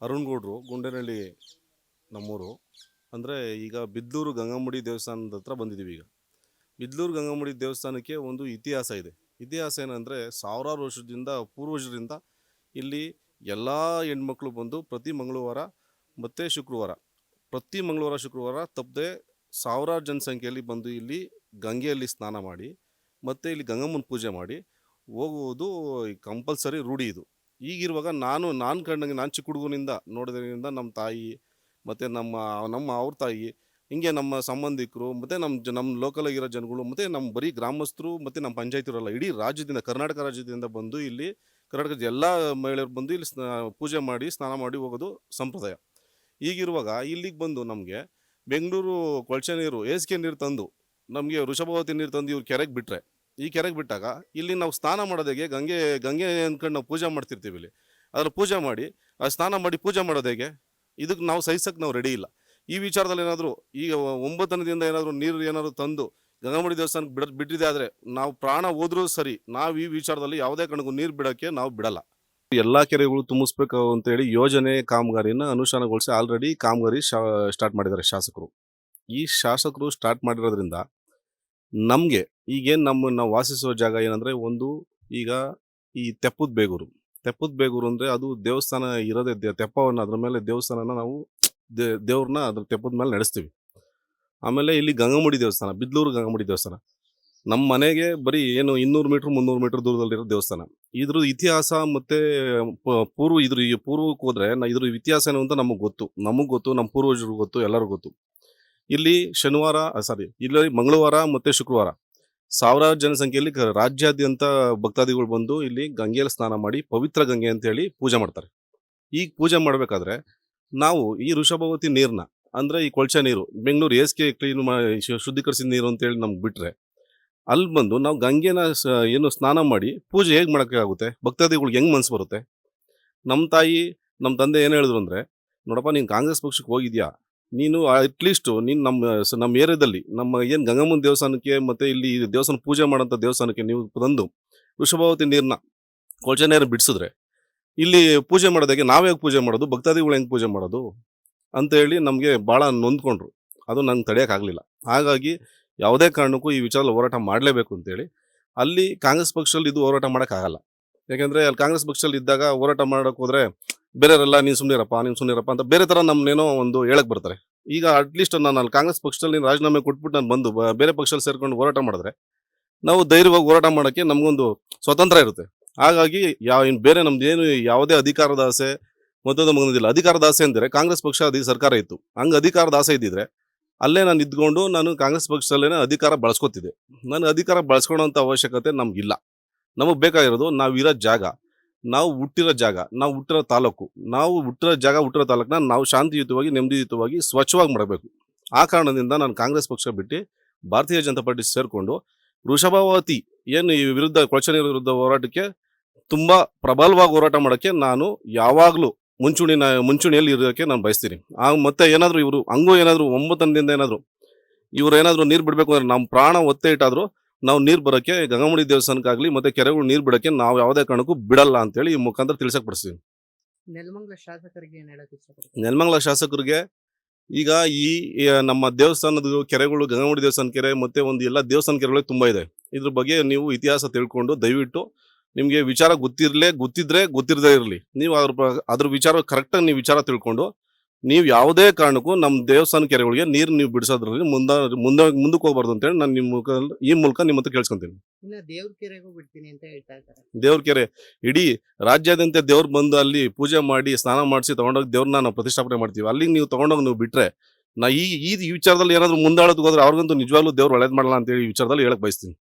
ಅರುಣ್ ಗೌಡ್ರು ಗುಂಡೇನಹಳ್ಳಿ ನಮ್ಮೂರು. ಅಂದರೆ ಈಗ ಬಿದ್ದೂರು ಗಂಗಮ್ಮಡಿ ದೇವಸ್ಥಾನದ ಹತ್ರ ಬಂದಿದ್ದೀವಿ ಈಗ. ಬಿದ್ದೂರು ಗಂಗಮ್ಮಡಿ ದೇವಸ್ಥಾನಕ್ಕೆ ಒಂದು ಇತಿಹಾಸ ಇದೆ. ಇತಿಹಾಸ ಏನಂದರೆ ಸಾವಿರಾರು ವರ್ಷದಿಂದ ಪೂರ್ವಜರಿಂದ ಇಲ್ಲಿ ಎಲ್ಲ ಹೆಣ್ಮಕ್ಳು ಬಂದು ಪ್ರತಿ ಮಂಗಳವಾರ ಮತ್ತು ಶುಕ್ರವಾರ, ಪ್ರತಿ ಮಂಗಳವಾರ ಶುಕ್ರವಾರ ತಪ್ಪದೆ ಸಾವಿರಾರು ಜನಸಂಖ್ಯೆಯಲ್ಲಿ ಬಂದು ಇಲ್ಲಿ ಗಂಗೆಯಲ್ಲಿ ಸ್ನಾನ ಮಾಡಿ ಮತ್ತು ಇಲ್ಲಿ ಗಂಗಮ್ಮನ ಪೂಜೆ ಮಾಡಿ ಹೋಗುವುದು ಕಂಪಲ್ಸರಿ ರೂಢಿ ಇದು. ಈಗಿರುವಾಗ ನಾನು ನಾನು ಕಂಡಂಗೆ ನಾನು ಚಿಕ್ಕ ಹುಡುಗನಿಂದ ನೋಡಿದ್ರಿಂದ ನಮ್ಮ ತಾಯಿ, ಮತ್ತು ನಮ್ಮ ನಮ್ಮ ಅವ್ರ ತಾಯಿ, ಹಿಂಗೆ ನಮ್ಮ ಸಂಬಂಧಿಕರು, ಮತ್ತು ನಮ್ಮ ಜ ನಮ್ಮ ಲೋಕಲಾಗಿರೋ ಜನಗಳು, ಮತ್ತು ನಮ್ಮ ಬರೀ ಗ್ರಾಮಸ್ಥರು, ಮತ್ತು ನಮ್ಮ ಪಂಚಾಯತಿರಲ್ಲ ಇಡೀ ರಾಜ್ಯದಿಂದ, ಕರ್ನಾಟಕ ರಾಜ್ಯದಿಂದ ಬಂದು ಇಲ್ಲಿ ಕರ್ನಾಟಕದ ಎಲ್ಲ ಮಹಿಳೆಯರು ಬಂದು ಇಲ್ಲಿ ಪೂಜೆ ಮಾಡಿ, ಸ್ನಾನ ಮಾಡಿ ಹೋಗೋದು ಸಂಪ್ರದಾಯ. ಈಗಿರುವಾಗ ಇಲ್ಲಿಗೆ ಬಂದು ನಮಗೆ ಬೆಂಗಳೂರು ಕೊಳಚೆ ನೀರು ಏಸಿಗೆ ನೀರು ತಂದು, ನಮಗೆ ವೃಷಭಾವತಿ ನೀರು ತಂದು ಇವ್ರು ಕೆರೆಗೆ ಬಿಟ್ಟರೆ ಈ ಕೆರೆಗೆ ಬಿಟ್ಟಾಗ ಇಲ್ಲಿ ನಾವು ಸ್ನಾನ ಮಾಡೋದಾಗೆ ಗಂಗೆ ಗಂಗೆ ಅಂದ್ಕೊಂಡು ನಾವು ಪೂಜೆ ಮಾಡ್ತಿರ್ತೀವಿ ಇಲ್ಲಿ. ಅದ್ರ ಪೂಜೆ ಮಾಡಿ, ಆ ಸ್ನಾನ ಮಾಡಿ ಪೂಜೆ ಮಾಡೋದಾಗೆ ಇದಕ್ಕೆ ನಾವು ಸಹಿಸಕ್ಕೆ ನಾವು ರೆಡಿ ಇಲ್ಲ. ಈ ವಿಚಾರದಲ್ಲಿ ಏನಾದರೂ, ಈಗ ಒಂಬತ್ತನದಿಂದ ಏನಾದರೂ ನೀರು ಏನಾದರೂ ತಂದು ಗಂಗಾಮಡಿ ದೇವಸ್ಥಾನಕ್ಕೆ ಬಿಡ, ಬಿಟ್ಟಿದೆ ಆದರೆ ನಾವು ಪ್ರಾಣ ಹೋದರೂ ಸರಿ, ನಾವು ಈ ವಿಚಾರದಲ್ಲಿ ಯಾವುದೇ ಕಣಗೂ ನೀರು ಬಿಡೋಕ್ಕೆ ನಾವು ಬಿಡಲ್ಲ. ಎಲ್ಲ ಕೆರೆಗಳು ತುಂಬಿಸ್ಬೇಕು ಅಂತೇಳಿ ಯೋಜನೆ ಕಾಮಗಾರಿನ ಅನುಷ್ಠಾನಗೊಳಿಸಿ ಆಲ್ರೆಡಿ ಕಾಮಗಾರಿ ಸ್ಟಾರ್ಟ್ ಮಾಡಿದ್ದಾರೆ ಶಾಸಕರು. ಈ ಶಾಸಕರು ಸ್ಟಾರ್ಟ್ ಮಾಡಿರೋದ್ರಿಂದ ನಮಗೆ ಈಗೇನು ನಮ್ಮ ನಾವು ವಾಸಿಸೋ ಜಾಗ ಏನಂದರೆ ಒಂದು ಈಗ ಈ ತೆಪ್ಪದ ಬೇಗೂರು. ತೆಪ್ಪದ ಬೇಗೂರು ಅಂದರೆ ಅದು ದೇವಸ್ಥಾನ ಇರೋದೇ ದೆ- ತೆಪ್ಪವನ್ನು ಅದ್ರ ಮೇಲೆ ದೇವಸ್ಥಾನನ ನಾವು ದೇ ದೇವ್ರನ್ನ ಅದ್ರ ತೆಪ್ಪದ ಮೇಲೆ ನಡೆಸ್ತೀವಿ. ಆಮೇಲೆ ಇಲ್ಲಿ ಗಂಗಮುಡಿ ದೇವಸ್ಥಾನ, ಬಿದ್ಲೂರು ಗಂಗಮುಡಿ ದೇವಸ್ಥಾನ. ನಮ್ಮ ಮನೆಗೆ ಬರೀ ಏನು ಇನ್ನೂರು ಮೀಟ್ರ್, ಮುನ್ನೂರು ಮೀಟ್ರ್ ದೂರದಲ್ಲಿರೋ ದೇವಸ್ಥಾನ. ಇದ್ರ ಇತಿಹಾಸ ಮತ್ತು ಪೂರ್ವ ಇದ್ರ ಈ ಪೂರ್ವಕ್ಕೆ ಹೋದರೆ ನಾ ಇದ್ರ ಇತಿಹಾಸ ಏನು ಅಂತ ನಮಗೆ ಗೊತ್ತು. ನಮಗೆ ಗೊತ್ತು ನಮ್ಮ ಪೂರ್ವಜರಿಗೂ ಗೊತ್ತು, ಎಲ್ಲರಿಗೂ ಗೊತ್ತು. ಇಲ್ಲಿ ಶನಿವಾರ ಸಾರಿ ಇಲ್ಲಿ ಮಂಗಳವಾರ ಮತ್ತು ಶುಕ್ರವಾರ. ಸಾವಿರಾರು ಜನಸಂಖ್ಯೆಯಲ್ಲಿ ರಾಜ್ಯಾದ್ಯಂತ ಭಕ್ತಾದಿಗಳು ಬಂದು ಇಲ್ಲಿ ಗಂಗೆಯಲ್ಲಿ ಸ್ನಾನ ಮಾಡಿ ಪವಿತ್ರ ಗಂಗೆ ಅಂತ ಹೇಳಿ ಪೂಜೆ ಮಾಡ್ತಾರೆ. ಈಗ ಪೂಜೆ ಮಾಡಬೇಕಾದ್ರೆ ನಾವು ಈ ವೃಷಭಾವತಿ ನೀರನ್ನ ಅಂದರೆ ಈ ಕೊಳಚೆ ನೀರು, ಬೆಂಗಳೂರು ಎಸ್ ಕೆ ಕ್ಲೀನ್ ಶುದ್ಧೀಕರಿಸಿದ ನೀರು ಅಂತೇಳಿ ನಮ್ಗೆ ಬಿಟ್ಟರೆ ಅಲ್ಲಿ ಬಂದು ನಾವು ಗಂಗೆನ ಏನು ಸ್ನಾನ ಮಾಡಿ ಪೂಜೆ ಹೇಗೆ ಮಾಡೋಕ್ಕಾಗುತ್ತೆ ಭಕ್ತಾದಿಗಳಿಗೆ ಹೆಂಗೆ ಮನಸ್ಸು ಬರುತ್ತೆ? ನಮ್ಮ ತಾಯಿ ನಮ್ಮ ತಂದೆ ಏನು ಹೇಳಿದ್ರು ಅಂದರೆ, ನೋಡಪ್ಪ ನೀನು ಕಾಂಗ್ರೆಸ್ ಪಕ್ಷಕ್ಕೆ ಹೋಗಿದ್ಯಾ? ನೀನು ಅಟ್ಲೀಸ್ಟ್ ನೀನು ನಮ್ಮ ನಮ್ಮ ಏರಿಯಾದಲ್ಲಿ, ನಮ್ಮ ಏನು ಗಂಗಮ್ಮನ ದೇವಸ್ಥಾನಕ್ಕೆ ಮತ್ತು ಇಲ್ಲಿ ದೇವಸ್ಥಾನ ಪೂಜೆ ಮಾಡೋಂಥ ದೇವಸ್ಥಾನಕ್ಕೆ ನೀವು ತಂದು ವೃಷಭಾವತಿ ನೀರನ್ನ ಕೊಳಚೆ ನೀರು ಬಿಡಿಸಿದ್ರೆ, ಇಲ್ಲಿ ಪೂಜೆ ಮಾಡೋದಾಗೆ ನಾವೇ ಪೂಜೆ ಮಾಡೋದು, ಭಕ್ತಾದಿಗಳು ಹೆಂಗೆ ಪೂಜೆ ಮಾಡೋದು ಅಂತ ಹೇಳಿ ನಮಗೆ ಭಾಳ ನೊಂದ್ಕೊಂಡ್ರು. ಅದು ನಂಗೆ ತಡೆಯೋಕ್ಕಾಗಲಿಲ್ಲ ಹಾಗಾಗಿ ಯಾವುದೇ ಕಾರಣಕ್ಕೂ ಈ ವಿಚಾರದಲ್ಲಿ ಹೋರಾಟ ಮಾಡಲೇಬೇಕು ಅಂತೇಳಿ ಅಲ್ಲಿ ಕಾಂಗ್ರೆಸ್ ಪಕ್ಷದಲ್ಲಿ ಇದು ಹೋರಾಟ ಮಾಡೋಕ್ಕಾಗಲ್ಲ ಯಾಕೆಂದರೆ ಅಲ್ಲಿ ಕಾಂಗ್ರೆಸ್ ಪಕ್ಷದಲ್ಲಿ ಇದ್ದಾಗ ಹೋರಾಟ ಮಾಡೋಕ್ಕೋದ್ರೆ ಬೇರೆಯವರೆಲ್ಲ ನೀನು ಸುಮ್ಮನಿರಪ್ಪ ನೀನು ಸುಮ್ಮನಿರಪ್ಪ ಅಂತ ಬೇರೆ ಥರ ನಮ್ಮನ್ನೇನೋ ಒಂದು ಹೇಳಕ್ ಬರ್ತಾರೆ. ಈಗ ಅಟ್ಲೀಸ್ಟ್ ನಾನು ಅಲ್ಲಿ ಕಾಂಗ್ರೆಸ್ ಪಕ್ಷದಲ್ಲಿ ರಾಜೀನಾಮೆ ಕೊಟ್ಬಿಟ್ಟು ನಾನು ಬಂದು ಬೇರೆ ಪಕ್ಷದಲ್ಲಿ ಸೇರ್ಕೊಂಡು ಹೋರಾಟ ಮಾಡಿದ್ರೆ ನಾವು ಧೈರ್ಯವಾಗಿ ಹೋರಾಟ ಮಾಡೋಕ್ಕೆ ನಮಗೊಂದು ಸ್ವತಂತ್ರ ಇರುತ್ತೆ. ಹಾಗಾಗಿ ಯಾವ ಇನ್ನು ಬೇರೆ ನಮ್ದು ಏನು ಯಾವುದೇ ಅಧಿಕಾರದ ಆಸೆ, ಮತ್ತೊಂದು ಮಗನದಿಲ್ಲ ಅಧಿಕಾರದ ಆಸೆ ಅಂದರೆ ಕಾಂಗ್ರೆಸ್ ಪಕ್ಷ ಅದಿ, ಸರ್ಕಾರ ಇತ್ತು. ಹಂಗೆ ಅಧಿಕಾರದ ಆಸೆ ಇದ್ದಿದ್ರೆ ಅಲ್ಲೇ ನಾನು ಇದ್ಕೊಂಡು ನಾನು ಕಾಂಗ್ರೆಸ್ ಪಕ್ಷದಲ್ಲೇ ಅಧಿಕಾರ ಬಳಸ್ಕೊತಿದ್ದೆ. ನಾನು ಅಧಿಕಾರ ಬಳಸ್ಕೊಳ್ಳೋಂಥ ಅವಶ್ಯಕತೆ ನಮಗಿಲ್ಲ. ನಮಗೆ ಬೇಕಾಗಿರೋದು ನಾವು ಇರೋ ಜಾಗ. ನಾವು ಹುಟ್ಟಿರೋ ಜಾಗ, ನಾವು ಹುಟ್ಟಿರೋ ತಾಲೂಕು, ನಾವು ಹುಟ್ಟಿರೋ ಜಾಗ, ಹುಟ್ಟಿರೋ ತಾಲೂಕನ್ನ ನಾವು ಶಾಂತಿಯುತವಾಗಿ, ನೆಮ್ಮದಿಯುತವಾಗಿ, ಸ್ವಚ್ಛವಾಗಿ ಮಾಡಬೇಕು. ಆ ಕಾರಣದಿಂದ ನಾನು ಕಾಂಗ್ರೆಸ್ ಪಕ್ಷ ಬಿಟ್ಟು ಭಾರತೀಯ ಜನತಾ ಪಾರ್ಟಿ ಸೇರಿಕೊಂಡು ವೃಷಭಾವತಿ ಏನು ಈ ವಿರುದ್ಧ ಕೊಳಚೆ ನೀರು ವಿರುದ್ಧ ಹೋರಾಟಕ್ಕೆ ತುಂಬ ಪ್ರಬಲವಾಗಿ ಹೋರಾಟ ಮಾಡೋಕ್ಕೆ ನಾನು ಯಾವಾಗಲೂ ಮುಂಚೂಣಿನ ಮುಂಚೂಣಿಯಲ್ಲಿ ಇರೋಕ್ಕೆ ನಾನು ಬಯಸ್ತೀನಿ. ಆ ಮತ್ತೆ ಏನಾದರೂ ಇವರು, ಹಂಗೂ ಏನಾದರೂ, ಒಂಬತ್ತನದಿಂದ ಏನಾದರೂ ಇವರು ಏನಾದರೂ ನೀರು ಬಿಡಬೇಕು ಅಂದರೆ ನಮ್ಮ ಪ್ರಾಣ ಒತ್ತೆ ಇಟ್ಟಾದರೂ ನಾವು ನೀರು ಬರೋಕ್ಕೆ ಗಂಗಾಮುಡಿ ದೇವಸ್ಥಾನಕ್ಕಾಗಲಿ ಮತ್ತೆ ಕೆರೆಗಳು ನೀರು ಬಿಡೋಕ್ಕೆ ನಾವು ಯಾವುದೇ ಕಾರಣಕ್ಕೂ ಬಿಡಲ್ಲ ಅಂತೇಳಿ ಈ ಮುಖಾಂತರ ತಿಳಿಸಕ್ಕೆ ಪಡಿಸ್ತೀವಿ ನೆಲಮಂಗಲ ಶಾಸಕರಿಗೆ ಏನ್ ಹೇಳಕ್ ಇಷ್ಟಪಡ್ತೀನಿ ನೆಲಮಂಗಲ ಶಾಸಕರಿಗೆ ಈಗ ಈ ಈ ನಮ್ಮ ದೇವಸ್ಥಾನದ ಕೆರೆಗಳು ಗಂಗಾಮುಡಿ ದೇವಸ್ಥಾನ ಕೆರೆ ಮತ್ತೆ ಒಂದು ಎಲ್ಲ ದೇವಸ್ಥಾನ ಕೆರೆಗಳು ತುಂಬ ಇದೆ. ಇದ್ರ ಬಗ್ಗೆ ನೀವು ಇತಿಹಾಸ ತಿಳ್ಕೊಂಡು ದಯವಿಟ್ಟು ನಿಮಗೆ ವಿಚಾರ ಗೊತ್ತಿರಲೇ ಗೊತ್ತಿದ್ರೆ ಗೊತ್ತಿರದೇ ಇರಲಿ. ನೀವು ಅದ್ರ ಅದ್ರ ವಿಚಾರ ಕರೆಕ್ಟಾಗಿ ನೀವು ವಿಚಾರ ತಿಳ್ಕೊಂಡು ನೀವು ಯಾವುದೇ ಕಾರಣಕ್ಕೂ ನಮ್ಮ ದೇವಸ್ಥಾನ ಕೆರೆಗಳಿಗೆ ನೀರು ನೀವು ಬಿಡಿಸೋದ್ರಲ್ಲಿ ಮುಂದೆ ಮುಂದೆ ಮುಂದಕ್ಕೆ ಹೋಗ್ಬಾರ್ದು ಅಂತೇಳಿ ನಾನು ನಿಮ್ಮ ಮುಖ ಈ ಮೂಲಕ ನಿಮ್ಮ ಹತ್ರ ಕೇಳಿಸ್ಕೊಂತೀನಿ. ದೇವ್ರ ಕೆರೆಗೂ ಬಿಡ್ತೀನಿ ಅಂತ ಹೇಳ್ತಾ ಇದ್ದಾರೆ. ದೇವ್ರ ಕೆರೆ ಇಡೀ ರಾಜ್ಯಾದ್ಯಂತ ದೇವ್ರು ಬಂದು ಅಲ್ಲಿ ಪೂಜೆ ಮಾಡಿ ಸ್ನಾನ ಮಾಡಿಸಿ ತಗೊಂಡೋಗಿ ದೇವ್ರನ್ನ ನಾವು ಪ್ರತಿಷ್ಠಾಪನೆ ಮಾಡ್ತೀವಿ. ಅಲ್ಲಿಗೆ ನೀವು ತಗೊಂಡೋಗಿ ನೀವು ಬಿಟ್ರೆ ನಾ ಈ ಈ ವಿಚಾರದಲ್ಲಿ ಏನಾದರೂ ಮುಂದಾಳೋದಕ್ಕೆ ಹೋದ್ರೆ ಅವ್ರಿಗಂತೂ ನಿಜವಾಗ್ಲೂ ದೇವ್ರು ಒಳ್ಳೇದು ಮಾಡಲ್ಲ ಅಂತೇಳಿ ಈ ವಿಚಾರದಲ್ಲಿ ಹೇಳಕ್ ಬಯಸ್ತೀನಿ.